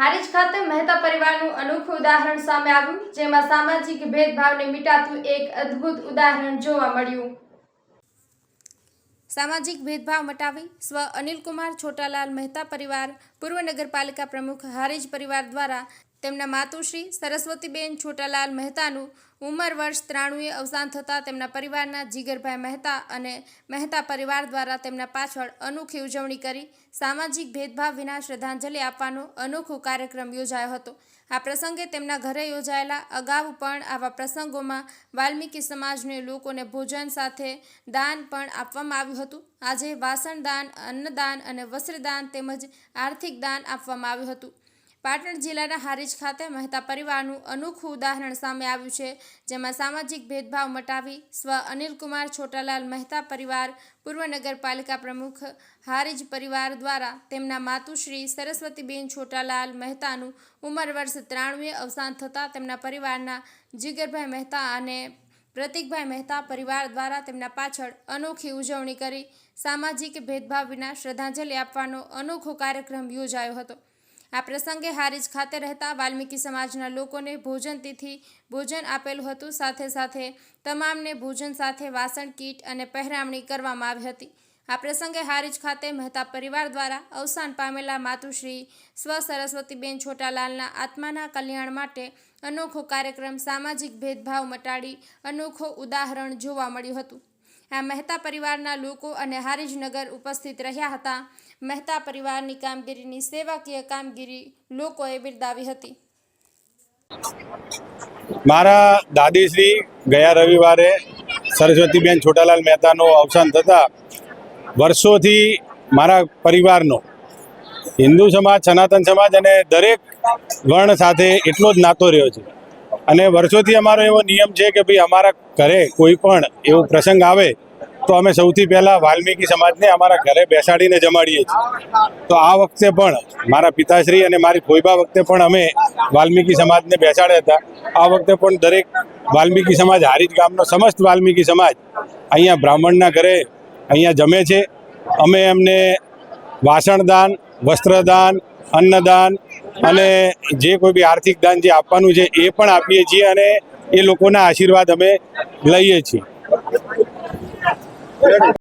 હારીજ ખાતે મહેતા પરિવારનું અનોખું ઉદાહરણ સામે આવ્યું, જેમાં સામાજિક ભેદભાવને મિટાતું એક અદ્ભુત ઉદાહરણ જોવા મળ્યું. સામાજિક ભેદભાવ મટાવી સ્વ અનિલકુમાર છોટાલાલ મહેતા પરિવાર, પૂર્વ નગરપાલિકા પ્રમુખ હારીજ પરિવાર દ્વારા તેમના માતુશ્રી સરસ્વતીબેન છોટાલાલ મહેતાનું ઉંમર વર્ષ ત્રાણુએ અવસાન થતાં તેમના પરિવારના જીગરભાઈ મહેતા અને મહેતા પરિવાર દ્વારા તેમના પાછળ અનોખી ઉજવણી કરી. સામાજિક ભેદભાવ વિના શ્રદ્ધાંજલિ આપવાનો અનોખો કાર્યક્રમ યોજાયો હતો. આ પ્રસંગે તેમના ઘરે યોજાયેલા અગાઉ પણ આવા પ્રસંગોમાં વાલ્મીકી સમાજને લોકોને ભોજન સાથે દાન પણ આપવામાં આવ્યું હતું. આજે વાસણ દાન, અન્નદાન અને વસ્ત્રદાન તેમજ આર્થિક દાન આપવામાં આવ્યું હતું. પાટણ જિલ્લાના હારીજ ખાતે મહેતા પરિવારનું અનોખું ઉદાહરણ સામે આવ્યું છે, જેમાં સામાજિક ભેદભાવ મટાવી સ્વ અનિલકુમાર છોટાલાલ મહેતા પરિવાર, પૂર્વ નગરપાલિકા પ્રમુખ, હારીજ પરિવાર દ્વારા તેમના માતુશ્રી સરસ્વતીબેન છોટાલાલ મહેતાનું ઉંમર વર્ષ ત્રાણુએ અવસાન થતાં તેમના પરિવારના જીગરભાઈ મહેતા અને પ્રતિકભાઈ મહેતા પરિવાર દ્વારા તેમના પાછળ અનોખી ઉજવણી કરી, સામાજિક ભેદભાવ વિના શ્રદ્ધાંજલિ આપવાનો અનોખો કાર્યક્રમ યોજાયો હતો. આ પ્રસંગે હારીજ ખાતે રહેતા વાલ્મીકી સમાજના લોકોને ભોજન તિથિ ભોજન આપેલું હતું. સાથે સાથે તમામને ભોજન સાથે વાસણ, કીટ અને પહેરામણી કરવામાં આવી હતી. આ પ્રસંગે હારીજ ખાતે મહેતા પરિવાર દ્વારા અવસાન પામેલા માતુશ્રી સ્વ સરસ્વતીબેન છોટાલાલના આત્માના કલ્યાણ માટે અનોખો કાર્યક્રમ સામાજિક ભેદભાવ મટાડી અનોખો ઉદાહરણ જોવા મળ્યું હતું. મહેતા પરિવારના લોકો અને હારીજનગર ઉપસ્થિત રહ્યા હતા. મહેતા પરિવારની કામગીરીની સેવાકીય કામગીરી લોકોએ બિરદાવી હતી. મારા દાદીશ્રી ગયા રવિવારે સરસ્વતીબેન છોટાલાલ મહેતાનું અવસાન થતાં વર્ષોથી મારા પરિવારનો હિન્દુ સમાજ, સનાતન સમાજ અને દરેક વર્ણ સાથે એટલો જ નાતો રહ્યો છે. અને વર્ષોથી અમારો એવો નિયમ છે કે ભાઈ અમારા ઘરે કોઈ પણ એવો પ્રસંગ આવે, તો અમે સૌથી પહેલાં વાલ્મીકી સમાજને અમારા ઘરે બેસાડીને જમાડીએ છીએ. તો આ વખતે પણ મારા પિતાશ્રી અને મારી ફોઈબા વખતે પણ અમે વાલ્મીકી સમાજને બેસાડ્યા હતા. આ વખતે પણ દરેક વાલ્મીકી સમાજ, હારીજ ગામનો સમસ્ત વાલ્મીકી સમાજ અહીંયા બ્રાહ્મણના ઘરે અહીંયા જમે છે. અમે એમને વાસણદાન, વસ્ત્રદાન, અન્નદાન અને જે કોઈ બી આર્થિક દાન જે આપવાનું છે એ પણ આપીએ છીએ અને એ લોકોના આશીર્વાદ અમે લઈએ છીએ.